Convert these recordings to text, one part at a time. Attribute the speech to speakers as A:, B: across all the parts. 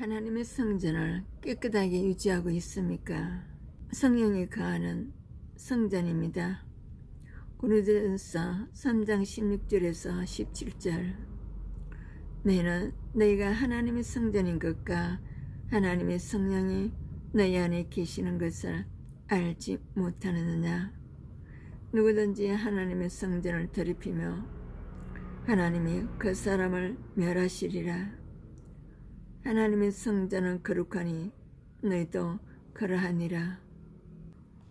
A: 하나님의 성전을 깨끗하게 유지하고 있습니까? 성령이 거하는 성전입니다. 고린도전서 3장 16절에서 17절 너희는 너희가 하나님의 성전인 것과 하나님의 성령이 너희 안에 계시는 것을 알지 못하느냐 누구든지 하나님의 성전을 더럽히며 하나님이 그 사람을 멸하시리라 하나님의 성전은 거룩하니 너희도 그러하니라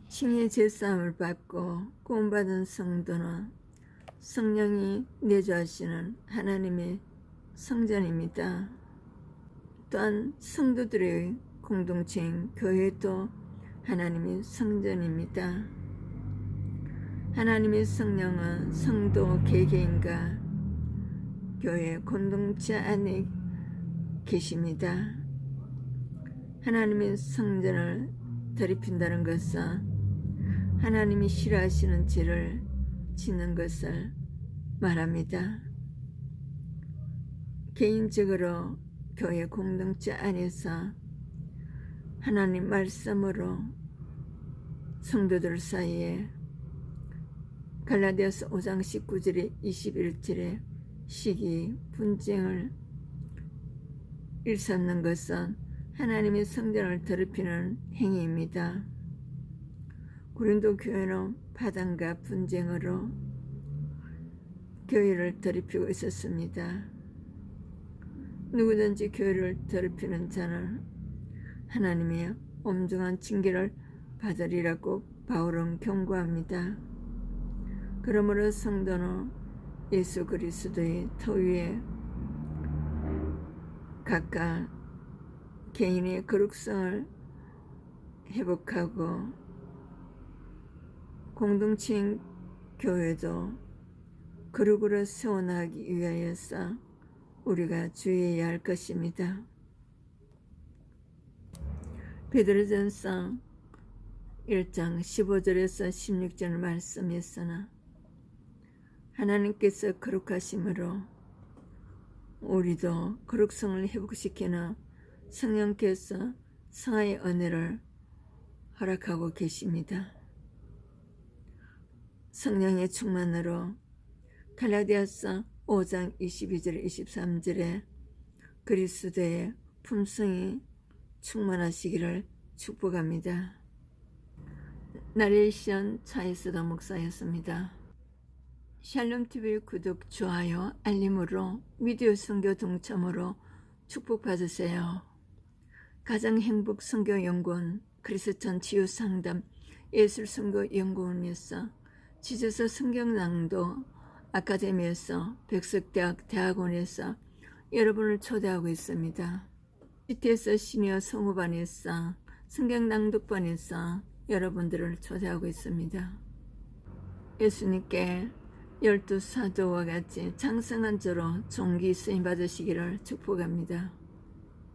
A: 칭의 제사함을 받고 구원받은 성도는 성령이 내주하시는 하나님의 성전입니다. 또한 성도들의 공동체인 교회도 하나님의 성전입니다. 하나님의 성령은 성도 개개인과 교회 공동체 안에 계십니다. 하나님의 성전을 더럽힌다는 것은 하나님이 싫어하시는 죄를 짓는 것을 말합니다. 개인적으로 교회 공동체 안에서 하나님 말씀으로 성도들 사이에 갈라디아서 5장 19절에 21절에 시기 분쟁을 일삼는 것은 하나님의 성전을 더럽히는 행위입니다. 고린도 교회는 파당과 분쟁으로 교회를 더럽히고 있었습니다. 누구든지 교회를 더럽히는 자는 하나님의 엄중한 징계를 받으리라고 바울은 경고합니다. 그러므로 성도는 예수 그리스도의 터 위에 각각 개인의 거룩성을 회복하고 공동체인 교회도 거룩으로 세워나가기 위하여서 우리가 주의해야 할 것입니다. 베드로전서 1장 15절에서 16절 말씀이었으나 하나님께서 거룩하심으로 우리도 거룩성을 회복시키는 성령께서 성화의 은혜를 허락하고 계십니다. 성령의 충만으로 갈라디아서 5장 22절 23절에 그리스도의 품성이 충만하시기를 축복합니다. 나레이션 차이스더 목사였습니다. 샬롬TV 구독, 좋아요, 알림으로 미디어 선교 동참으로 축복받으세요. 가정행복 선교 연구원, 그리스천 치유 상담, 예술 선교 연구원에서 지저서 성경 낭도 아카데미에서 백석대학 대학원에서 여러분을 초대하고 있습니다. GTS 시니어 성우반에서 성경 낭독반에서 여러분들을 초대하고 있습니다. 예수님께 열두 사도와 같이 장성한 자로 종기 쓰임 받으시기를 축복합니다.